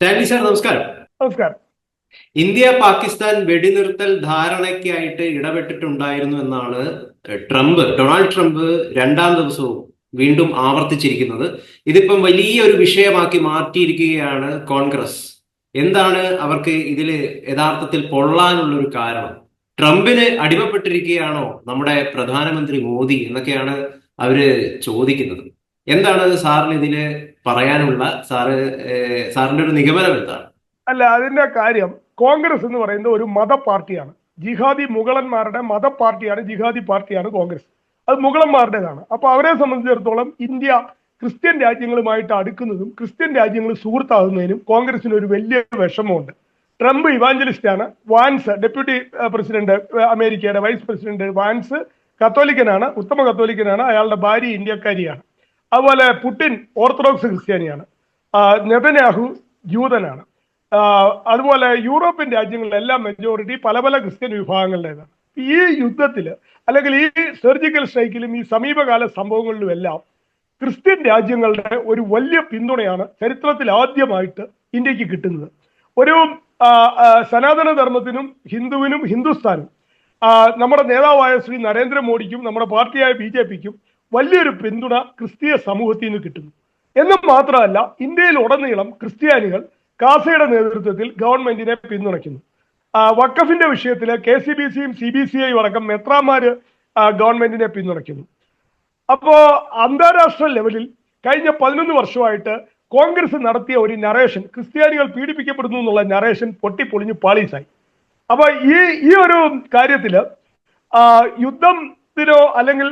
Stanley sir നമസ്കാരം. നമസ്കാരം. India Pakistan വെടിനിർത്തൽ ധാരണയ്ക്കായിട്ട് ഇടപെട്ടിട്ടുണ്ടായിരുന്നു എന്നാണ് ട്രംപ് ഡൊണാൾഡ് ട്രംപ് രണ്ടാം ദിവസവും വീണ്ടും ആവർത്തിച്ചിരിക്കുന്നത്. ഇതിപ്പം വലിയൊരു വിഷയമാക്കി മാറ്റിയിരിക്കുകയാണ് കോൺഗ്രസ്. എന്താണ് അവർക്ക് ഇതിൽ യഥാർത്ഥത്തിൽ പൊള്ളാനുള്ള ഒരു കാരണം? ട്രംപിന് അടിമപ്പെട്ടിരിക്കുകയാണോ നമ്മുടെ പ്രധാനമന്ത്രി മോദി എന്നൊക്കെയാണ് അവർ ചോദിക്കുന്നത്. എന്താണ് സാറിന് ഇതിൽ പറയാനുള്ള സാറ് സാറിന്റെ ഒരു നിഗമനം എന്താണ്? അല്ല അതിന്റെ കാര്യം കോൺഗ്രസ് എന്ന് പറയുന്നത് ഒരു മത പാർട്ടിയാണ്. ജിഹാദി മുഗളന്മാരുടെ മത പാർട്ടിയാണ് ജിഹാദി പാർട്ടിയാണ് കോൺഗ്രസ്. അത് മുഗളന്മാരുടേതാണ്. അപ്പൊ അവരെ സംബന്ധിച്ചിടത്തോളം ഇന്ത്യ ക്രിസ്ത്യൻ രാജ്യങ്ങളുമായിട്ട് അടുക്കുന്നതും ക്രിസ്ത്യൻ രാജ്യങ്ങൾ സുഹൃത്താകുന്നതിനും കോൺഗ്രസിന് ഒരു വലിയ വിഷമമുണ്ട്. ട്രംപ് ഇവാഞ്ചലിസ്റ്റാണ്. വാൻസ് ഡെപ്യൂട്ടി പ്രസിഡന്റ് അമേരിക്കയുടെ വൈസ് പ്രസിഡന്റ് വാൻസ് കത്തോലിക്കനാണ് ഉത്തമ കത്തോലിക്കനാണ്. അയാളുടെ ഭാര്യ ഇന്ത്യക്കാരിയാണ്. അതുപോലെ പുടിൻ ഓർത്തഡോക്സ് ക്രിസ്ത്യാനിയാണ്. നെതന്യാഹു ജൂതനാണ് അതുപോലെ യൂറോപ്യൻ രാജ്യങ്ങളിലെല്ലാം മെജോറിറ്റി പല പല ക്രിസ്ത്യൻ വിഭാഗങ്ങളുടേതാണ്. ഈ യുദ്ധത്തിൽ അല്ലെങ്കിൽ ഈ സർജിക്കൽ സ്ട്രൈക്കിലും ഈ സമീപകാല സംഭവങ്ങളിലും എല്ലാം ക്രിസ്ത്യൻ രാജ്യങ്ങളുടെ ഒരു വലിയ പിന്തുണയാണ് ചരിത്രത്തിൽ ആദ്യമായിട്ട് ഇന്ത്യയ്ക്ക് കിട്ടുന്നത്. ഒരു സനാതന ധർമ്മത്തിനും ഹിന്ദുവിനും ഹിന്ദുസ്ഥാനും നമ്മുടെ നേതാവായ ശ്രീ നരേന്ദ്രമോദിക്കും നമ്മുടെ പാർട്ടിയായ ബി ജെ പിക്കും വലിയൊരു പിന്തുണ ക്രിസ്തീയ സമൂഹത്തിൽ നിന്ന് കിട്ടുന്നു. എന്നും മാത്രമല്ല ഇന്ത്യയിൽ ഉടനീളം ക്രിസ്ത്യാനികൾ കാസയുടെ നേതൃത്വത്തിൽ ഗവൺമെന്റിനെ പിന്തുണയ്ക്കുന്നു. വക്കഫിന്റെ വിഷയത്തിൽ കെ സി ബി സിയും സി ബി സി ഐയും അടക്കം മെത്രാമാര് ഗവൺമെന്റിനെ പിന്തുണയ്ക്കുന്നു. അപ്പോ അന്താരാഷ്ട്ര ലെവലിൽ കഴിഞ്ഞ പതിനൊന്ന് വർഷമായിട്ട് കോൺഗ്രസ് നടത്തിയ ഒരു നറേഷൻ ക്രിസ്ത്യാനികൾ പീഡിപ്പിക്കപ്പെടുന്നു എന്നുള്ള നറേഷൻ പൊട്ടിപ്പൊളിഞ്ഞ് പാളീസായി. അപ്പൊ ഈ ഈ ഒരു കാര്യത്തിൽ ആ, യുദ്ധത്തിനോ അല്ലെങ്കിൽ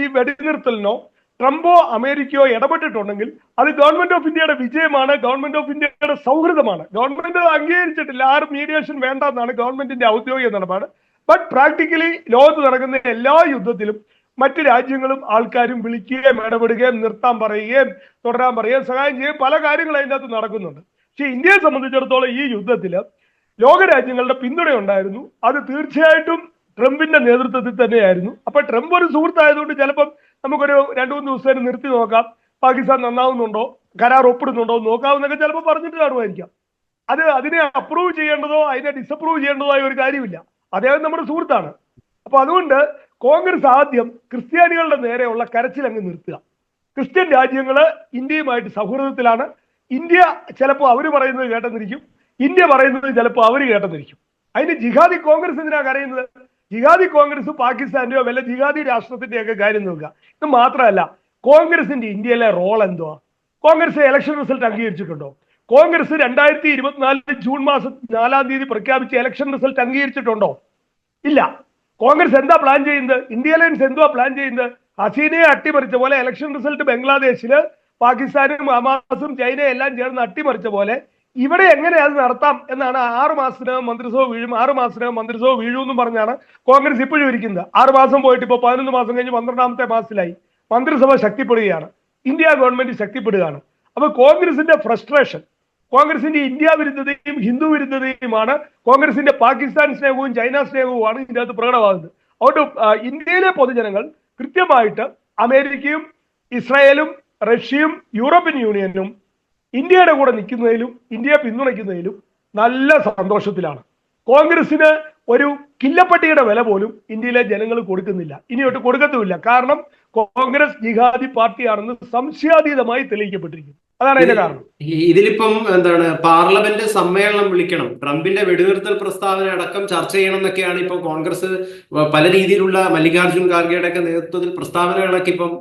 ഈ വെടിനിർത്തലിനോ ട്രംപോ അമേരിക്കയോ ഇടപെട്ടിട്ടുണ്ടെങ്കിൽ അത് ഗവൺമെന്റ് ഓഫ് ഇന്ത്യയുടെ വിജയമാണ് ഗവൺമെന്റ് ഓഫ് ഇന്ത്യയുടെ സൗഹൃദമാണ്. ഗവൺമെന്റ് അംഗീകരിച്ചിട്ടില്ല ആരും മീഡിയേഷൻ വേണ്ട എന്നാണ് ഗവൺമെന്റിന്റെ ഔദ്യോഗിക നിലപാട്. ബട്ട് പ്രാക്ടിക്കലി ലോകത്ത് നടക്കുന്ന എല്ലാ യുദ്ധത്തിലും മറ്റ് രാജ്യങ്ങളും ആൾക്കാരും വിളിക്കുകയും ഇടപെടുകയും നിർത്താൻ പറയുകയും തുടരാൻ പറയുകയും സഹായം ചെയ്യുകയും പല കാര്യങ്ങളും അതിന്റെ അകത്ത് നടക്കുന്നുണ്ട്. പക്ഷെ ഇന്ത്യയെ സംബന്ധിച്ചിടത്തോളം ഈ യുദ്ധത്തിൽ ലോകരാജ്യങ്ങളുടെ പിന്തുണയുണ്ടായിരുന്നു അത് തീർച്ചയായിട്ടും ട്രംപിന്റെ നേതൃത്വത്തിൽ തന്നെയായിരുന്നു. അപ്പൊ ട്രംപ് ഒരു സുഹൃത്തായതുകൊണ്ട് ചിലപ്പം നമുക്കൊരു രണ്ടു മൂന്ന് ദിവസം നിർത്തി നോക്കാം. പാകിസ്ഥാൻ നന്നാവുന്നുണ്ടോ? കരാർ ഒപ്പിടുന്നുണ്ടോ നോക്കാവുന്നൊക്കെ ചിലപ്പോൾ പറഞ്ഞിട്ട് കാണുമായിരിക്കാം. അത് അതിനെ അപ്രൂവ് ചെയ്യേണ്ടതോ അതിനെ ഡിസപ്രൂവ് ചെയ്യേണ്ടതോ ആയ ഒരു കാര്യമില്ല. അദ്ദേഹം നമ്മുടെ സുഹൃത്താണ്. അപ്പൊ അതുകൊണ്ട് കോൺഗ്രസ് ആദ്യം ക്രിസ്ത്യാനികളുടെ നേരെയുള്ള കരച്ചിൽ അങ്ങ് നിർത്തുക. ക്രിസ്ത്യൻ രാജ്യങ്ങൾ ഇന്ത്യയുമായിട്ട് സൗഹൃദത്തിലാണ്. ഇന്ത്യ ചിലപ്പോൾ അവർ പറയുന്നത് കേട്ടെന്നിരിക്കും. ഇന്ത്യ പറയുന്നത് ചിലപ്പോൾ അവർ കേട്ടെന്നിരിക്കും. അതിന് ജിഹാദി കോൺഗ്രസ് എന്തിനാ കരയുന്നത്? ജിഹാദി കോൺഗ്രസ് പാകിസ്ഥാന്റെയോ വല്ല ജിഹാദി രാഷ്ട്രത്തിന്റെയൊക്കെ കാര്യം നോക്കുക. ഇത് മാത്രമല്ല കോൺഗ്രസിന്റെ ഇന്ത്യയിലെ റോൾ എന്തുവാ? കോൺഗ്രസ് ഇലക്ഷൻ റിസൾട്ട് അംഗീകരിച്ചിട്ടുണ്ടോ? കോൺഗ്രസ് രണ്ടായിരത്തി ഇരുപത്തിനാലിന് ജൂൺ മാസം നാലാം തീയതി പ്രഖ്യാപിച്ച ഇലക്ഷൻ റിസൾട്ട് അംഗീകരിച്ചിട്ടുണ്ടോ? ഇല്ല. കോൺഗ്രസ് എന്താ പ്ലാൻ ചെയ്യുന്നത്? ഇന്ത്യ അലയൻസ് എന്തുവാ പ്ലാൻ ചെയ്യുന്നത്? ഹസീനയെ അട്ടിമറിച്ച പോലെ ഇലക്ഷൻ റിസൾട്ട് ബംഗ്ലാദേശിൽ പാകിസ്ഥാനും ഹമാസും ചൈനയും എല്ലാം ചേർന്ന് അട്ടിമറിച്ച പോലെ ഇവിടെ എങ്ങനെ അത് നടത്താം എന്നാണ് ആറ് മാസത്തിനകം മന്ത്രിസഭ വീഴും ആറ് മാസത്തിനകം മന്ത്രിസഭ വീഴും എന്ന് പറഞ്ഞാണ് കോൺഗ്രസ് ഇപ്പോഴും ഇരിക്കുന്നത്. ആറു മാസം പോയിട്ട് ഇപ്പോൾ പതിനൊന്ന് മാസം കഴിഞ്ഞ് പന്ത്രണ്ടാമത്തെ മാസത്തിലായി. മന്ത്രിസഭ ശക്തിപ്പെടുകയാണ്. India government ശക്തിപ്പെടുകയാണ്. അപ്പൊ കോൺഗ്രസിന്റെ ഫ്രസ്ട്രേഷൻ കോൺഗ്രസിന്റെ ഇന്ത്യ വിരുദ്ധതയും ഹിന്ദു വിരുദ്ധതയുമാണ് കോൺഗ്രസിന്റെ പാകിസ്ഥാൻ സ്നേഹവും ചൈന സ്നേഹവുമാണ് ഇതിന്റെ അകത്ത് പ്രകടമാകുന്നത്. അതുകൊണ്ട് ഇന്ത്യയിലെ പൊതുജനങ്ങൾ കൃത്യമായിട്ട് അമേരിക്കയും ഇസ്രായേലും റഷ്യയും യൂറോപ്യൻ യൂണിയനും ഇന്ത്യയുടെ കൂടെ നിൽക്കുന്നതിലും ഇന്ത്യയെ പിന്തുണയ്ക്കുന്നതിലും നല്ല സന്തോഷത്തിലാണ്. കോൺഗ്രസിന് ഒരു കില്ലപ്പട്ടിയുടെ വില പോലും ഇന്ത്യയിലെ ജനങ്ങൾ കൊടുക്കുന്നില്ല. ഇനിയൊട്ട് കൊടുക്കത്തുമില്ല. കാരണം കോൺഗ്രസ് ജിഹാദി പാർട്ടിയാണെന്ന് സംശയാതീതമായി തെളിയിക്കപ്പെട്ടിരിക്കുന്നു. അതാണ് അതിന്റെ കാരണം. ഇതിലിപ്പം എന്താണ് പാർലമെന്റ് സമ്മേളനം വിളിക്കണം. ട്രംപിന്റെ വെടിനിർത്തൽ പ്രസ്താവന അടക്കം ചർച്ച ചെയ്യണം എന്നൊക്കെയാണ് ഇപ്പൊ കോൺഗ്രസ് പല രീതിയിലുള്ള മല്ലികാർജുൻ ഖാർഗെയുടെ ഒക്കെ നേതൃത്വത്തിൽ പ്രസ്താവനകളൊക്കെ ഇപ്പം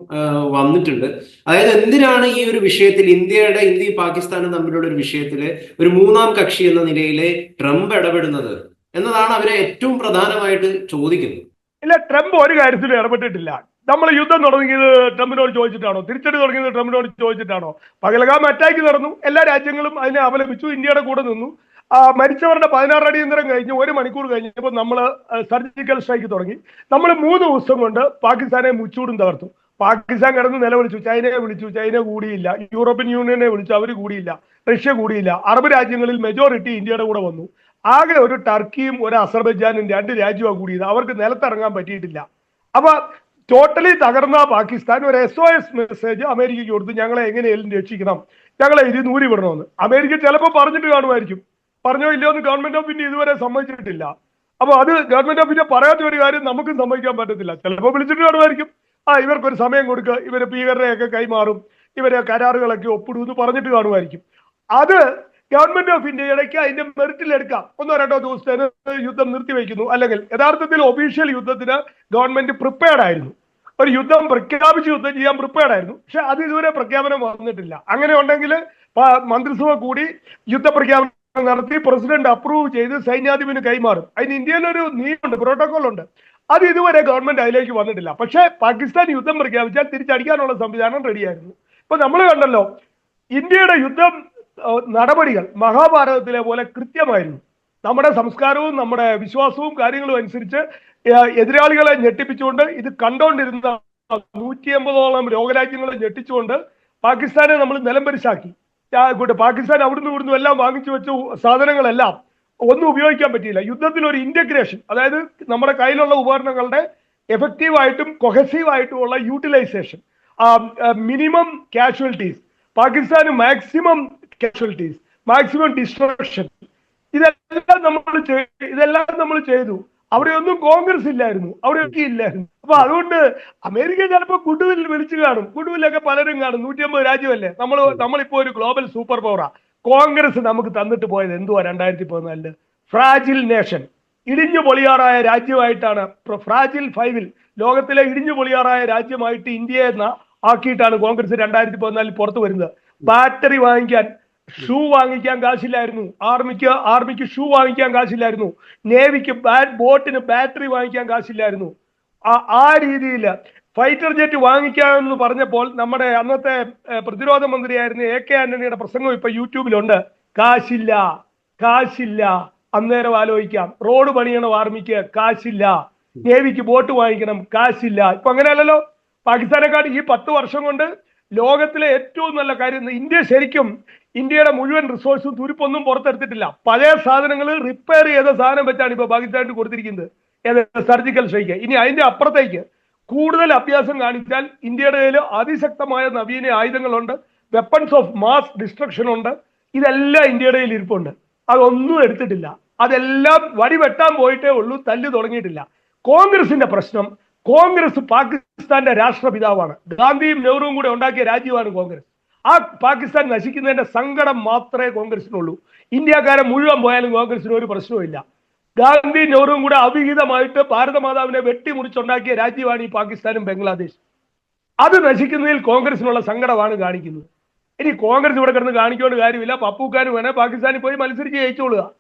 വന്നിട്ടുണ്ട്. അതായത് എന്തിനാണ് ഈ ഒരു വിഷയത്തിൽ ഇന്ത്യയുടെ ഇന്ത്യയും പാകിസ്ഥാനും തമ്മിലുള്ള ഒരു വിഷയത്തിൽ ഒരു മൂന്നാം കക്ഷി എന്ന നിലയിൽ ട്രംപ് ഇടപെടുന്നത് എന്നതാണ് അവരെ ഏറ്റവും പ്രധാനമായിട്ട് ചോദിക്കുന്നത്. ഇല്ല ട്രംപ് ഒരു കാര്യത്തിലും ഇടപെട്ടിട്ടില്ല. നമ്മൾ യുദ്ധം തുടങ്ങിയത് ട്രംപിനോട് ചോദിച്ചിട്ടാണോ? തിരിച്ചടി തുടങ്ങിയത് ട്രംപിനോട് ചോദിച്ചിട്ടാണോ? പകലകാം അറ്റാക്ക് നടന്നു. എല്ലാ രാജ്യങ്ങളും അതിനെ അപലപിച്ചു ഇന്ത്യയുടെ കൂടെ നിന്നു. മരിച്ചവരുടെ പതിനാറ് അടിയന്തരം കഴിഞ്ഞ് ഒരു മണിക്കൂർ കഴിഞ്ഞപ്പോൾ നമ്മൾ സർജിക്കൽ സ്ട്രൈക്ക് തുടങ്ങി. നമ്മൾ മൂന്ന് ദിവസം കൊണ്ട് പാകിസ്ഥാനെ മുച്ചൂടും തകർത്തു. പാകിസ്ഥാൻ കിടന്ന് നിലവിളിച്ചു. ചൈനയെ വിളിച്ചു. ചൈന കൂടിയില്ല. യൂറോപ്യൻ യൂണിയനെ വിളിച്ചു. അവർ കൂടിയില്ല. റഷ്യ കൂടിയില്ല. അറബ് രാജ്യങ്ങളിൽ മെജോറിറ്റി ഇന്ത്യയുടെ കൂടെ വന്നു. ആകെ ഒരു ടർക്കിയും ഒരു അസർബൈജാനും രണ്ട് രാജ്യമാണ് കൂടിയത്. അവർക്ക് നിലത്തിറങ്ങാൻ പറ്റിയിട്ടില്ല. അപ്പൊ ടോട്ടലി തകർന്ന പാകിസ്ഥാൻ. ഒരു എസ് ഒ എസ് മെസ്സേജ് അമേരിക്കയ്ക്ക് കൊടുത്ത് ഞങ്ങളെ എങ്ങനെയെങ്കിലും രക്ഷിക്കണം. ഞങ്ങളെ ഇത് നൂരി വിടണമെന്ന്. അമേരിക്ക ചിലപ്പോൾ പറഞ്ഞിട്ട് കാണുമായിരിക്കും. പറഞ്ഞോ ഇല്ലയോ എന്ന് ഗവൺമെന്റ് ഓഫ് ഇന്ത്യ ഇതുവരെ സമ്മതിച്ചിട്ടില്ല. അപ്പൊ അത് ഗവൺമെന്റ് ഓഫ് ഇന്ത്യ പറയാത്ത ഒരു കാര്യം നമുക്കും സമ്മതിക്കാൻ പറ്റത്തില്ല. ചിലപ്പോൾ വിളിച്ചിട്ട് കാണുമായിരിക്കും. ആ ഇവർക്കൊരു സമയം കൊടുക്കുക. ഇവരെ ഭീകരരെയൊക്കെ കൈമാറും. ഇവരെ കരാറുകളൊക്കെ ഒപ്പിടുമെന്ന് പറഞ്ഞിട്ട് കാണുമായിരിക്കും. അത് ഗവൺമെന്റ് ഓഫ് ഇന്ത്യ ഇടയ്ക്ക് അതിന്റെ മെറിറ്റിൽ എടുക്കാം. ഒന്നോ രണ്ടോ ദിവസത്തേന് യുദ്ധം നിർത്തിവെക്കുന്നു. അല്ലെങ്കിൽ യഥാർത്ഥത്തിൽ ഒഫീഷ്യൽ യുദ്ധത്തിന് ഗവൺമെന്റ് പ്രിപ്പയർഡ് ആയിരുന്നു. ഒരു യുദ്ധം പ്രഖ്യാപിച്ച് യുദ്ധം ചെയ്യാൻ പ്രിപ്പയർഡ് ആയിരുന്നു. പക്ഷെ അത് ഇതുവരെ പ്രഖ്യാപനം വന്നിട്ടില്ല. അങ്ങനെ ഉണ്ടെങ്കിൽ മന്ത്രിസഭ കൂടി യുദ്ധ പ്രഖ്യാപനം നടത്തി പ്രസിഡന്റ് അപ്രൂവ് ചെയ്ത് സൈന്യാധിപന് കൈമാറും. അതിന് ഇന്ത്യയിലൊരു നിയമമുണ്ട് പ്രോട്ടോകോൾ ഉണ്ട്. അത് ഇതുവരെ ഗവൺമെന്റ് അതിലേക്ക് വന്നിട്ടില്ല. പക്ഷേ പാകിസ്ഥാൻ യുദ്ധം പ്രഖ്യാപിച്ചാൽ തിരിച്ചടിക്കാനുള്ള സംവിധാനം റെഡിയായിരുന്നു ഇപ്പൊ നമ്മൾ കണ്ടല്ലോ ഇന്ത്യയുടെ യുദ്ധം നടപടികൾ മഹാഭാരതത്തിലെ പോലെ കൃത്യമായിരുന്നു. നമ്മുടെ സംസ്കാരവും നമ്മുടെ വിശ്വാസവും കാര്യങ്ങളും അനുസരിച്ച് എതിരാളികളെ ഞെട്ടിപ്പിച്ചുകൊണ്ട് ഇത് കണ്ടോണ്ടിരുന്ന നൂറ്റി അമ്പതോളം രോഗരാജ്യങ്ങളെ ഞെട്ടിച്ചുകൊണ്ട് പാകിസ്ഥാനെ നമ്മൾ നിലംപരിശാക്കി. പാകിസ്ഥാൻ അവിടുന്ന് ഇവിടുന്ന് എല്ലാം വാങ്ങിച്ചു വെച്ച സാധനങ്ങളെല്ലാം ഒന്നും ഉപയോഗിക്കാൻ പറ്റിയില്ല. യുദ്ധത്തിൽ ഒരു ഇന്റഗ്രേഷൻ അതായത് നമ്മുടെ കയ്യിലുള്ള ഉപകരണങ്ങളുടെ എഫക്റ്റീവായിട്ടും കൊഹസീവായിട്ടുമുള്ള യൂട്ടിലൈസേഷൻ മിനിമം കാഷ്വാലിറ്റീസ് പാകിസ്ഥാന് മാക്സിമം കാഷ്വാലിറ്റീസ് മാക്സിമം ഡിസ്ട്രക്ഷൻ ഇതെല്ലാം നമ്മൾ ഇതെല്ലാം നമ്മൾ ചെയ്തു. അവിടെ ഒന്നും കോൺഗ്രസ് ഇല്ലായിരുന്നു. അവിടെ ഇല്ലായിരുന്നു. അപ്പൊ അതുകൊണ്ട് അമേരിക്ക ചിലപ്പോൾ കുടുവിൽ വിളിച്ചു കാണും. കുടുവിലൊക്കെ പലരും കാണും. നൂറ്റി അമ്പത് രാജ്യമല്ലേ? നമ്മൾ നമ്മളിപ്പോ ഒരു ഗ്ലോബൽ സൂപ്പർ പവറാ. കോൺഗ്രസ് നമുക്ക് തന്നിട്ട് പോയത് എന്തുവാ രണ്ടായിരത്തി പതിനാലിൽ? Fragile nation. ഇടിഞ്ഞു പൊളിയാറായ രാജ്യമായിട്ടാണ് ഫ്രാജിൽ ഫൈവിൽ. ലോകത്തിലെ ഇടിഞ്ഞു പൊളിയാറായ രാജ്യമായിട്ട് ഇന്ത്യ എന്ന ആക്കിയിട്ടാണ് കോൺഗ്രസ് രണ്ടായിരത്തി പതിനാലിൽ പുറത്തു വരുന്നത്. ബാറ്ററി വാങ്ങിക്കാൻ ഷൂ വാങ്ങിക്കാൻ കാശില്ലായിരുന്നു. ആർമിക്ക് ആർമിക്ക് ഷൂ വാങ്ങിക്കാൻ കാശില്ലായിരുന്നു. നേവിക്ക് ബാറ്റ് ബോട്ടിന് ബാറ്ററി വാങ്ങിക്കാൻ കാശില്ലായിരുന്നു. ആ- ആ രീതിയിൽ ഫൈറ്റർ ജെറ്റ് വാങ്ങിക്കാമെന്ന് പറഞ്ഞപ്പോൾ നമ്മുടെ അന്നത്തെ പ്രതിരോധ മന്ത്രിയായിരുന്ന എ കെ ആന്റണിയുടെ പ്രസംഗം ഇപ്പൊ യൂട്യൂബിലുണ്ട്. കാശില്ല കാശില്ല. അന്നേരം ആലോചിക്കാം. റോഡ് പണിയണം ആർമിക്ക്? കാശില്ല. നേവിക്ക് ബോട്ട് വാങ്ങിക്കണം? കാശില്ല. ഇപ്പൊ അങ്ങനെയല്ലല്ലോ. പാകിസ്ഥാനെക്കാട് ഈ പത്ത് വർഷം കൊണ്ട് ലോകത്തിലെ ഏറ്റവും നല്ല കാര്യം ഇന്ത്യ ശരിക്കും ഇന്ത്യയുടെ മുഴുവൻ റിസോഴ്സും തുരുപ്പൊന്നും പുറത്തെടുത്തിട്ടില്ല. പഴയ സാധനങ്ങൾ റിപ്പയർ ചെയ്ത സാധനം വെച്ചാണ് ഇപ്പൊ പാകിസ്ഥാനിന് കൊടുത്തിരിക്കുന്നത്. ഏത്? സർജിക്കൽ സ്ട്രൈക്ക് ഇനി അതിന്റെ അപ്പുറത്തേക്ക് കൂടുതൽ അഭ്യാസം കാണിച്ചാൽ ഇന്ത്യയുടെ കയ്യിൽ അതിശക്തമായ നവീന ആയുധങ്ങളുണ്ട്. വെപ്പൺസ് ഓഫ് മാസ് ഡിസ്ട്രക്ഷൻ ഉണ്ട്. ഇതെല്ലാം ഇന്ത്യയുടെ കയ്യിൽ ഇരിപ്പുണ്ട്. അതൊന്നും എടുത്തിട്ടില്ല. അതെല്ലാം വടി വെട്ടാൻ പോയിട്ടേ ഉള്ളൂ തല്ലു തുടങ്ങിയിട്ടില്ല. കോൺഗ്രസിന്റെ പ്രശ്നം കോൺഗ്രസ് പാകിസ്ഥാന്റെ രാഷ്ട്രപിതാവാണ്. ഗാന്ധിയും നെഹ്റുവും കൂടെ ഉണ്ടാക്കിയ രാജ്യമാണ് കോൺഗ്രസ്. ആ പാകിസ്ഥാൻ നശിക്കുന്നതിന്റെ സങ്കടം മാത്രമേ കോൺഗ്രസിനുള്ളൂ. ഇന്ത്യക്കാരെ മുഴുവൻ പോയാലും കോൺഗ്രസിന് ഒരു പ്രശ്നവുമില്ല. ഗാന്ധി നെഹ്റുവും കൂടെ അവിഹിതമായിട്ട് ഭാരതമാതാവിനെ വെട്ടിമുറിച്ചുണ്ടാക്കിയ രാജ്യമാണ് ഈ പാകിസ്ഥാനും ബംഗ്ലാദേശ്. അത് നശിക്കുന്നതിൽ കോൺഗ്രസിനുള്ള സങ്കടമാണ് കാണിക്കുന്നത്. ഇനി കോൺഗ്രസ് ഇവിടെ കിടന്ന് കാണിക്കേണ്ട കാര്യമില്ല. പപ്പൂക്കാനും വേണേ പാകിസ്ഥാനിൽ പോയി മത്സരിച്ച് ജയിച്ചോളുക.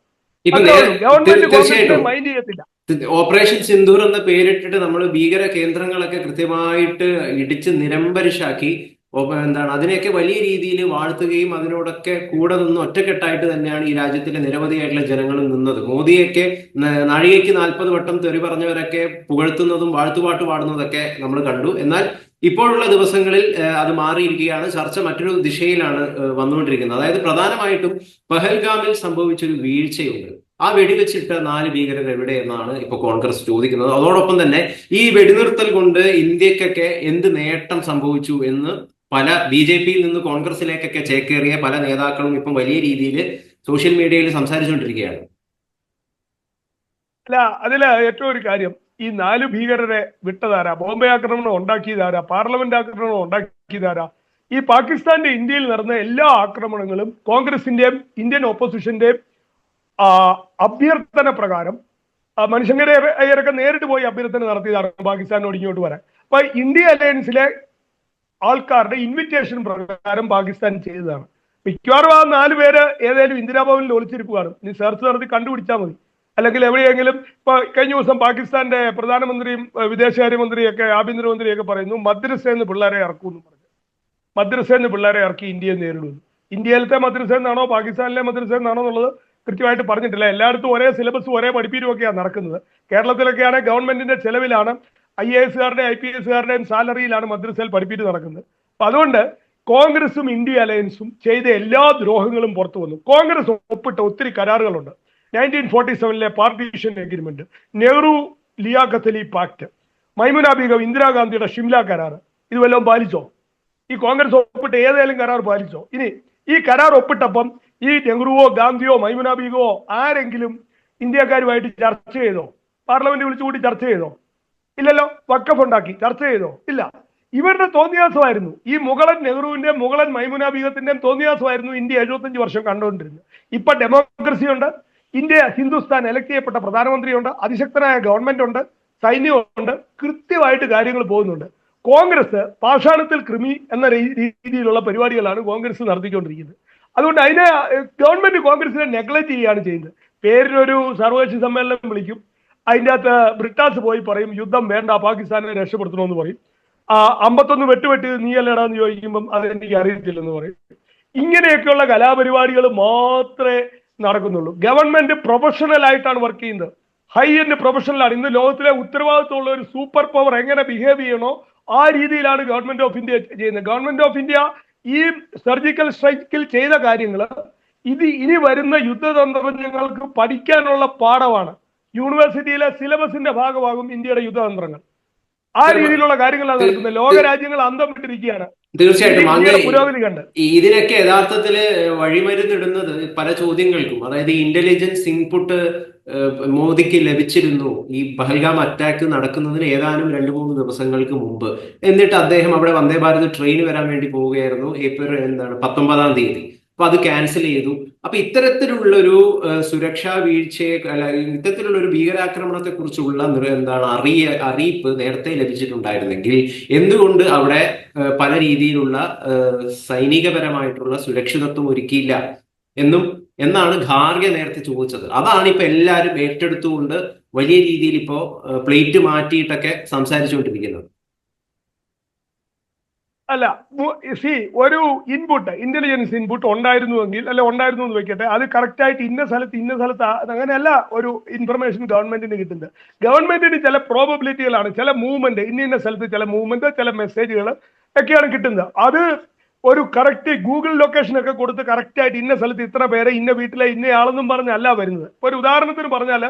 ഗവൺമെന്റ് കോൺഗ്രസിനെ മൈൻഡ് ചെയ്യത്തില്ല. ഓപ്പറേഷൻ സിന്ധൂർ എന്ന പേരിട്ടിട്ട് നമ്മൾ ഭീകര കേന്ദ്രങ്ങളൊക്കെ കൃത്യമായിട്ട് ഇടിച്ച് നിരമ്പരിശാക്കി ഒപ്പ- എന്താണ് അതിനെയൊക്കെ വലിയ രീതിയിൽ വാഴ്ത്തുകയും അതിനോടൊക്കെ കൂടെ നിന്ന് ഒറ്റക്കെട്ടായിട്ട് തന്നെയാണ് ഈ രാജ്യത്തിലെ നിരവധിയായിട്ടുള്ള ജനങ്ങളും നിന്നത്. മോദിയൊക്കെ നാഴികയ്ക്ക് നാൽപ്പത് വട്ടം തെറി പറഞ്ഞവരൊക്കെ പുകഴ്ത്തുന്നതും വാഴ്ത്തുപാട്ട് പാടുന്നതൊക്കെ നമ്മൾ കണ്ടു. എന്നാൽ ഇപ്പോഴുള്ള ദിവസങ്ങളിൽ അത് മാറിയിരിക്കുകയാണ്. ചർച്ച മറ്റൊരു ദിശയിലാണ് വന്നുകൊണ്ടിരിക്കുന്നത്. അതായത് പ്രധാനമായിട്ടും പഹൽഗാമിൽ സംഭവിച്ചൊരു വീഴ്ചയുണ്ട്. ആ വെടിവെച്ചിട്ട നാല് ഭീകരർ എവിടെ എന്നാണ് ഇപ്പൊ കോൺഗ്രസ് ചോദിക്കുന്നത്. അതോടൊപ്പം തന്നെ ഈ വെടിനിർത്തൽ കൊണ്ട് ഇന്ത്യക്കൊക്കെ എന്ത് നേട്ടം സംഭവിച്ചു എന്ന് പല ബി ജെ പിയിൽ നിന്ന് കോൺഗ്രസിലേക്കൊക്കെ ചേക്കേറിയ പല നേതാക്കളും ഇപ്പം വലിയ രീതിയിൽ സോഷ്യൽ മീഡിയയിൽ സംസാരിച്ചുകൊണ്ടിരിക്കുകയാണ്. അല്ല അതിൽ ഏറ്റവും ഒരു കാര്യം ഈ നാല് ഭീകരരെ വിട്ടതാരാ? ബോംബെ ആക്രമണം ഉണ്ടാക്കിയതാരാ? പാർലമെന്റ് ആക്രമണം ഉണ്ടാക്കിയതാരാ? ഈ പാകിസ്ഥാന്റെ ഇന്ത്യയിൽ നടന്ന എല്ലാ ആക്രമണങ്ങളും കോൺഗ്രസിന്റെയും ഇന്ത്യൻ ഓപ്പോസിഷന്റെയും അഭ്യർത്ഥന പ്രകാരം ആ, മനുഷ്യങ്കരെ അയ്യരൊക്കെ നേരിട്ട് പോയി അഭ്യർത്ഥന നടത്തിയതാണ് പാകിസ്ഥാനോട് ഇങ്ങോട്ട് വരാൻ. അപ്പൊ ഇന്ത്യ അലയൻസിലെ ആൾക്കാരുടെ ഇൻവിറ്റേഷൻ പ്രകാരം പാകിസ്ഥാൻ ചെയ്തതാണ്. മിക്കവാറും ആ നാല് പേര് ഏതായാലും ഇന്ദിരാഭവനിൽ ഒളിച്ചിരിപ്പ് കാണും ഇനി സെർച്ച് നടത്തി കണ്ടുപിടിച്ചാൽ മതി. അല്ലെങ്കിൽ എവിടെയെങ്കിലും ഇപ്പൊ കഴിഞ്ഞ ദിവസം പാകിസ്ഥാന്റെ പ്രധാനമന്ത്രിയും വിദേശകാര്യമന്ത്രിയൊക്കെ ആഭ്യന്തരമന്ത്രിയൊക്കെ പറയുന്നു മദ്രസേന്ന് പിള്ളേരെ ഇറക്കുമെന്ന് പറഞ്ഞു. മദ്രസേന്ന് പിള്ളേരെ ഇറക്കി ഇന്ത്യയെ നേരിടുന്നു ഇന്ത്യയിലത്തെ മദ്രസ എന്നാണോ പാകിസ്ഥാനിലെ മദ്രസ എന്നാണോ എന്നുള്ളത് കൃത്യമായിട്ട് പറഞ്ഞിട്ടില്ല. എല്ലായിടത്തും ഒരേ സിലബസ് ഒരേ പഠിപ്പീരും ഒക്കെയാണ് നടക്കുന്നത്. കേരളത്തിലൊക്കെയാണ് ഗവൺമെന്റിന്റെ ചെലവിലാണ് ഐ എ എസുകാരുടെ ഐ പി എസുകാരുടെയും സാലറിയിലാണ് മദ്രസയിൽ പഠിപ്പിച്ച് നടക്കുന്നത്. അപ്പൊ അതുകൊണ്ട് കോൺഗ്രസും ഇന്ത്യ അലയൻസും ചെയ്ത എല്ലാ ദ്രോഹങ്ങളും പുറത്തു വന്നു. കോൺഗ്രസ് ഒപ്പിട്ട ഒത്തിരി കരാറുകളുണ്ട്. Nineteen forty സെവനിലെ partition agreement Nehru Liaquat pact Maimuna ഇന്ദിരാഗാന്ധിയുടെ ഷിംല കരാർ ഇത് വല്ലതും പാലിച്ചോ? ഈ കോൺഗ്രസ് ഒപ്പിട്ട ഏതെങ്കിലും കരാർ പാലിച്ചോ? ഇനി ഈ കരാർ ഒപ്പിട്ടപ്പം ഈ നെഹ്റുവോ ഗാന്ധിയോ മൈമുന ആരെങ്കിലും ഇന്ത്യക്കാരുമായിട്ട് ചർച്ച ചെയ്തോ? പാർലമെന്റ് വിളിച്ചുകൂടി ചർച്ച ചെയ്തോ? ഇല്ലല്ലോ വക്കഫ് ഉണ്ടാക്കി ചർച്ച ചെയ്തോ? ഇല്ല. ഇവരുടെ തോന്നിയാസമായിരുന്നു. ഈ മുഗളൻ നെഹ്റുവിന്റെ മുഗളൻ മൈമുന ബീഗത്തിന്റെയും തോന്നിയാസമായിരുന്നു ഇന്ത്യ എഴുപത്തഞ്ച് വർഷം കണ്ടുകൊണ്ടിരുന്നത്. ഇപ്പൊ ഡെമോക്രസി ഉണ്ട്. ഇന്ത്യ ഹിന്ദുസ്ഥാൻ എലക്ട് ചെയ്യപ്പെട്ട പ്രധാനമന്ത്രിയുണ്ട് അതിശക്തനായ ഗവൺമെന്റ് ഉണ്ട്. സൈന്യമുണ്ട് കൃത്യമായിട്ട് കാര്യങ്ങൾ പോകുന്നുണ്ട്. കോൺഗ്രസ് പാഷാണത്തിൽ കൃമി എന്ന രീതിയിലുള്ള പരിപാടികളാണ് കോൺഗ്രസ് നടത്തിക്കൊണ്ടിരിക്കുന്നത്. അതുകൊണ്ട് അതിനെ ഗവൺമെന്റ് കോൺഗ്രസിനെ നെഗ്ലക്ട് ചെയ്യുകയാണ് ചെയ്യുന്നത്. പേരിനൊരു സർവകക്ഷി സമ്മേളനം വിളിക്കും. അതിന്റെ അകത്ത് ബ്രിട്ടാസ് പോയി പറയും യുദ്ധം വേണ്ട പാകിസ്ഥാനെ രക്ഷപ്പെടുത്തണമെന്ന് പറയും. ആ അമ്പത്തൊന്ന് അല്ലടാ? എന്ന് ചോദിക്കുമ്പം അതെനിക്ക് അറിയത്തില്ലെന്ന് പറയും. ഇങ്ങനെയൊക്കെയുള്ള കലാപരിപാടികൾ മാത്രമേ നടക്കുന്നുള്ളൂ. ഗവൺമെന്റ് പ്രൊഫഷണൽ ആയിട്ടാണ് വർക്ക് ചെയ്യുന്നത്. ഹൈ എൻഡ് പ്രൊഫഷണലാണ് ഇന്ന് ലോകത്തിലെ ഉത്തരവാദിത്വമുള്ള ഒരു സൂപ്പർ പവർ എങ്ങനെ ബിഹേവ് ചെയ്യണോ ആ രീതിയിലാണ് ഗവൺമെന്റ് ഓഫ് ഇന്ത്യ ചെയ്യുന്നത്. ഗവൺമെന്റ് ഓഫ് ഇന്ത്യ ഈ സർജിക്കൽ സ്ട്രൈക്കിൽ ചെയ്ത കാര്യങ്ങൾ ഇത് ഇനി വരുന്ന യുദ്ധതന്ത്രജ്ഞങ്ങൾക്ക് പഠിക്കാനുള്ള പാഠമാണ്. യൂണിവേഴ്സിറ്റിയിലെ സിലബസിന്റെ ഭാഗമാകും ഇന്ത്യയുടെ യുദ്ധതന്ത്രങ്ങൾ. ആ രീതിയിലുള്ള കാര്യങ്ങളാണ് നടക്കുന്നത് ലോകരാജ്യങ്ങൾ അന്തം വിട്ടിരിക്കുകയാണ് തീർച്ചയായിട്ടും പുരോഗതി കണ്ട് ഇതിനൊക്കെ യഥാർത്ഥത്തിൽ വഴിമരുന്നിടുന്നത് പല ചോദ്യങ്ങൾക്കും അതായത് ഇന്റലിജൻസ് ഇൻപുട്ട് മോദിക്ക് ലഭിച്ചിരുന്നു ഈ പഹൽഗാം അറ്റാക്ക് നടക്കുന്നതിന് ഏതാനും രണ്ട് മൂന്ന് ദിവസങ്ങൾക്ക് മുമ്പ്. എന്നിട്ട് അദ്ദേഹം അവിടെ വന്ദേ ഭാരത് ട്രെയിൻ വരാൻ വേണ്ടി പോവുകയായിരുന്നു. ഏപ്രിൽ എന്താണ് പത്തൊമ്പതാം തീയതി. അപ്പൊ അത് ക്യാൻസൽ ചെയ്തു. അപ്പൊ ഇത്തരത്തിലുള്ള ഒരു സുരക്ഷാ വീഴ്ചയെ അല്ലെങ്കിൽ ഇത്തരത്തിലുള്ള ഒരു ഭീകരാക്രമണത്തെ കുറിച്ചുള്ള എന്താണ് അറിയ അറിയിപ്പ് നേരത്തെ ലഭിച്ചിട്ടുണ്ടായിരുന്നെങ്കിൽ എന്തുകൊണ്ട് അവിടെ പല രീതിയിലുള്ള സൈനികപരമായിട്ടുള്ള സുരക്ഷിതത്വം ഒരുക്കിയില്ല എന്നും എന്നാണ് ഖാർഗെ നേരത്തെ ചോദിച്ചത്. അതാണ് ഇപ്പൊ എല്ലാവരും ഏറ്റെടുത്തുകൊണ്ട് വലിയ രീതിയിൽ ഇപ്പോ പ്ലേറ്റ് മാറ്റിയിട്ടൊക്കെ സംസാരിച്ചുകൊണ്ടിരിക്കുന്നത്. അല്ല സി ഒരു ഇൻപുട്ട് ഇന്റലിജൻസ് ഇൻപുട്ട് ഉണ്ടായിരുന്നുവെങ്കിൽ അല്ല ഉണ്ടായിരുന്നു എന്ന് വെക്കട്ടെ അത് കറക്റ്റ് ആയിട്ട് ഇന്ന സ്ഥലത്ത് ഇന്ന സ്ഥലത്ത് അങ്ങനെയല്ല ഒരു ഇൻഫർമേഷൻ ഗവൺമെന്റിന് കിട്ടുന്നത്. ഗവൺമെന്റിന് ചില പ്രോബബിലിറ്റികളാണ് ചില മൂവ്മെന്റ് ഇന്ന ഇന്ന സ്ഥലത്ത് ചില മൂവ്മെന്റ് ചില മെസ്സേജുകൾ ഒക്കെയാണ് കിട്ടുന്നത്. അത് ഒരു കറക്റ്റ് ഗൂഗിൾ ലൊക്കേഷൻ ഒക്കെ കൊടുത്ത് കറക്റ്റ് ആയിട്ട് ഇന്ന സ്ഥലത്ത് ഇത്ര പേരെ ഇന്ന വീട്ടിലെ ഇന്നയാളെന്നും പറഞ്ഞല്ല വരുന്നത്. ഒരു ഉദാഹരണത്തിന് പറഞ്ഞാൽ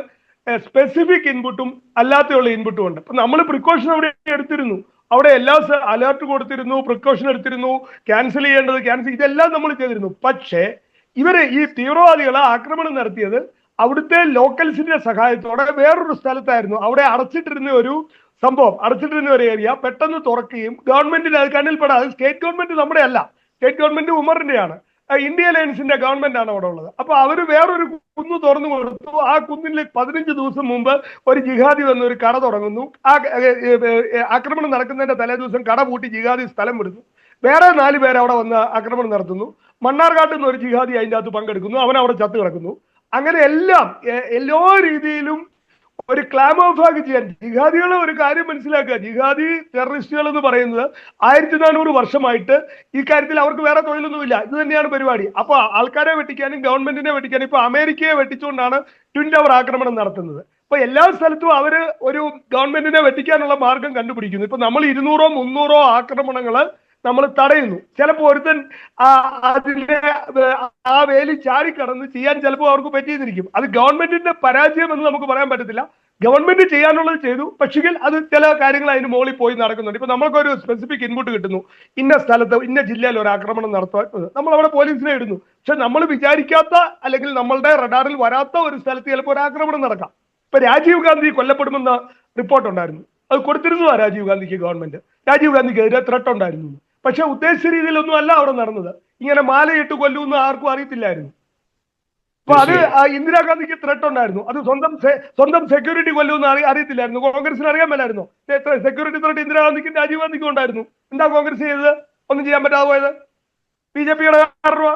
സ്പെസിഫിക് ഇൻപുട്ടും അല്ലാത്തുള്ള ഇൻപുട്ടും ഉണ്ട്. അപ്പൊ നമ്മൾ പ്രിക്കോഷൻ അവിടെ എടുത്തിരുന്നു. അവിടെ എല്ലാ അലേർട്ട് കൊടുത്തിരുന്നു പ്രിക്കോഷൻ എടുത്തിരുന്നു ക്യാൻസൽ ചെയ്യേണ്ടത് ക്യാൻസൽ ഇതെല്ലാം നമ്മൾ ചെയ്തിരുന്നു. പക്ഷേ ഇവർ ഈ തീവ്രവാദികളെ ആക്രമണം നടത്തിയത് അവിടുത്തെ ലോക്കൽസിന്റെ സഹായത്തോടെ വേറൊരു സ്ഥലത്തായിരുന്നു. അവിടെ അടച്ചിട്ടിരുന്ന ഒരു സംഭവം അടച്ചിട്ടിരുന്ന ഒരു ഏരിയ പെട്ടെന്ന് തുറക്കുകയും ഗവൺമെന്റിന് അത് കണ്ണിൽപ്പെടാതെ സ്റ്റേറ്റ് ഗവൺമെന്റ് നമ്മുടെ അല്ല. സ്റ്റേറ്റ് ഗവൺമെന്റ് ഉമറിന്റെയാണ്. ഇന്ത്യ അലയൻസിന്റെ ഗവൺമെന്റ് ആണ് അവിടെ ഉള്ളത്. അപ്പൊ അവർ വേറൊരു കുന്ന് തുറന്നു കൊടുത്തു. ആ കുന്നിൽ പതിനഞ്ച് ദിവസം മുമ്പ് ഒരു ജിഹാദി വന്ന് ഒരു കട തുടങ്ങുന്നു. ആ ആക്രമണം നടക്കുന്നതിന്റെ തലേ ദിവസം കട പൂട്ടി ജിഹാദി സ്ഥലം വിടുന്നു. വേറെ നാല് പേർ അവിടെ വന്ന് ആക്രമണം നടത്തുന്നു. മണ്ണാർക്കാട്ടിൽ നിന്ന് ഒരു ജിഹാദി അതിന്റെ അകത്ത് പങ്കെടുക്കുന്നു. അവൻ അവിടെ ചത്തു കിടക്കുന്നു. അങ്ങനെ എല്ലാം എല്ലാ രീതിയിലും ഒരു ക്ലാമോഫാഗ് ചെയ്യാൻ. ജിഹാദികളെ ഒരു കാര്യം മനസ്സിലാക്കുക. ജിഹാദി ടെററിസ്റ്റുകൾ എന്ന് പറയുന്നത് ആയിരത്തി നാനൂറ് വർഷമായിട്ട് ഈ കാര്യത്തിൽ അവർക്ക് വേറെ തൊഴിലൊന്നുമില്ല. ഇത് തന്നെയാണ് പരിപാടി. അപ്പൊ ആൾക്കാരെ വെട്ടിക്കാനും ഗവൺമെന്റിനെ വെട്ടിക്കാനും ഇപ്പൊ അമേരിക്കയെ വെട്ടിച്ചുകൊണ്ടാണ് ട്വിൻ ടവർ ആക്രമണം നടത്തുന്നത്. അപ്പൊ എല്ലാ സ്ഥലത്തും അവർ ഒരു ഗവൺമെന്റിനെ വെട്ടിക്കാനുള്ള മാർഗം കണ്ടുപിടിക്കുന്നു. ഇപ്പൊ നമ്മൾ ഇരുന്നൂറോ മുന്നൂറോ ആക്രമണങ്ങൾ നമ്മൾ തടയുന്നു. ചിലപ്പോൾ ഒരുത്തൻ ആ ഏർ, ആ വേലി ചാടിക്കടന്ന് ചെയ്യാൻ ചിലപ്പോൾ അവർക്ക് പറ്റിയിരിക്കും. അത് ഗവൺമെന്റിന്റെ പരാജയം എന്ന് നമുക്ക് പറയാൻ പറ്റത്തില്ല. ഗവൺമെന്റ് ചെയ്യാനുള്ളത് ചെയ്തു. പക്ഷെങ്കിൽ അത് ചില കാര്യങ്ങൾ അതിന് മുകളിൽ പോയി നടക്കുന്നുണ്ട്. ഇപ്പൊ ഒരു സ്പെസിഫിക് ഇൻപുട്ട് കിട്ടുന്നു. ഇന്ന സ്ഥലത്ത് ഇന്ന ജില്ലയിൽ ഒരു ആക്രമണം നടത്താൻ നമ്മൾ അവിടെ പോലീസിനെ ഇടുന്നു. പക്ഷെ നമ്മൾ വിചാരിക്കാത്ത അല്ലെങ്കിൽ നമ്മളുടെ റഡാറിൽ വരാത്ത ഒരു സ്ഥലത്ത് ചിലപ്പോൾ ഒരു ആക്രമണം നടക്കാം. ഇപ്പൊ രാജീവ് ഗാന്ധി കൊല്ലപ്പെടുമെന്ന റിപ്പോർട്ട് ഉണ്ടായിരുന്നു. അത് കൊടുത്തിരുന്നു രാജീവ് ഗാന്ധിക്ക് ഗവൺമെന്റ്. രാജീവ് ഗാന്ധിക്കെതിരെ ത്രെട്ട് ഉണ്ടായിരുന്നു. പക്ഷെ ഉദ്ദേശിച്ച രീതിയിലൊന്നും അല്ല അവിടെ നടന്നത്. ഇങ്ങനെ മാലയിട്ട് കൊല്ലുമെന്ന് ആർക്കും അറിയത്തില്ലായിരുന്നു. അപ്പൊ അത് ഇന്ദിരാഗാന്ധിക്ക് ത്രെട്ട് ഉണ്ടായിരുന്നു. അത് സ്വന്തം സ്വന്തം സെക്യൂരിറ്റി കൊല്ലുമെന്ന് അറി അറിയത്തില്ലായിരുന്നു. കോൺഗ്രസിന് അറിയാൻ മേലായിരുന്നു. സെക്യൂരിറ്റി ത്രെട്ട് ഇന്ദിരാഗാന്ധിക്കും രാജീവ് ഗാന്ധിക്കും ഉണ്ടായിരുന്നു. എന്താ കോൺഗ്രസ് ചെയ്തത്? ഒന്നും ചെയ്യാൻ പറ്റാതെ പോയത്? ബി ജെ പിയുടെ കാരണമാ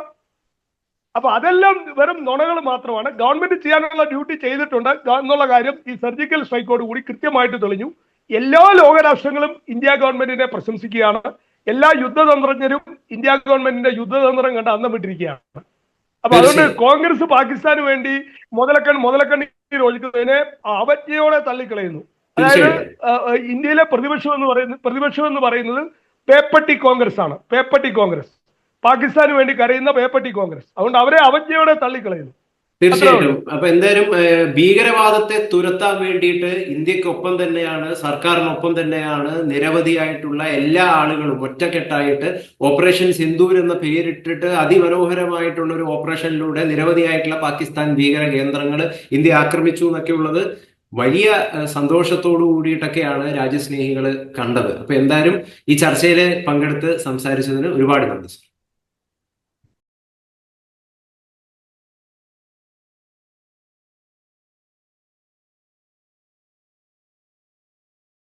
അപ്പൊ അതെല്ലാം വെറും നുണകൾ മാത്രമാണ്. ഗവൺമെന്റ് ചെയ്യാനുള്ള ഡ്യൂട്ടി ചെയ്തിട്ടുണ്ട്. എന്നുള്ള കാര്യം ഈ സർജിക്കൽ സ്ട്രൈക്കോട് കൂടി കൃത്യമായിട്ട് തെളിഞ്ഞു. എല്ലാ ലോകരാഷ്ട്രങ്ങളും ഇന്ത്യ ഗവൺമെന്റിനെ പ്രശംസിക്കുകയാണ്. എല്ലാ യുദ്ധതന്ത്രജ്ഞരും ഇന്ത്യ ഗവൺമെന്റിന്റെ യുദ്ധതന്ത്രം കണ്ട് അന്നം വിട്ടിരിക്കുകയാണ് അപ്പൊ അതുകൊണ്ട് കോൺഗ്രസ് പാകിസ്ഥാന് വേണ്ടി മുതലക്കൺ മുതലക്കണ്ണി രോചിക്കുന്നതിനെ അവജ്ഞയോടെ തള്ളിക്കളയുന്നു. അതായത് ഇന്ത്യയിലെ പ്രതിപക്ഷം എന്ന് പറയുന്നത് പ്രതിപക്ഷം എന്ന് പറയുന്നത് പേപ്പട്ടി കോൺഗ്രസ് ആണ്. പേപ്പട്ടി കോൺഗ്രസ്. പാകിസ്ഥാന് വേണ്ടി കരയുന്ന പേപ്പട്ടി കോൺഗ്രസ്. അതുകൊണ്ട് അവരെ അവജ്ഞയോടെ തള്ളിക്കളയുന്നു. തീർച്ചയായിട്ടും. അപ്പൊ എന്തായാലും ഭീകരവാദത്തെ തുരത്താൻ വേണ്ടിയിട്ട് ഇന്ത്യക്കൊപ്പം തന്നെയാണ് സർക്കാരിനൊപ്പം തന്നെയാണ് നിരവധിയായിട്ടുള്ള എല്ലാ ആളുകളും ഒറ്റക്കെട്ടായിട്ട് ഓപ്പറേഷൻ സിന്ദൂർ എന്ന പേരിട്ടിട്ട് അതിമനോഹരമായിട്ടുള്ള ഒരു ഓപ്പറേഷനിലൂടെ നിരവധിയായിട്ടുള്ള പാകിസ്ഥാൻ ഭീകര കേന്ദ്രങ്ങൾ ഇന്ത്യ ആക്രമിച്ചു എന്നൊക്കെ ഉള്ളത് വലിയ സന്തോഷത്തോടു കൂടിയിട്ടൊക്കെയാണ് രാജ്യസ്നേഹികൾ കണ്ടത്. അപ്പൊ എന്തായാലും ഈ ചർച്ചയിൽ പങ്കെടുത്ത് സംസാരിച്ചതിന് ഒരുപാട് നന്ദി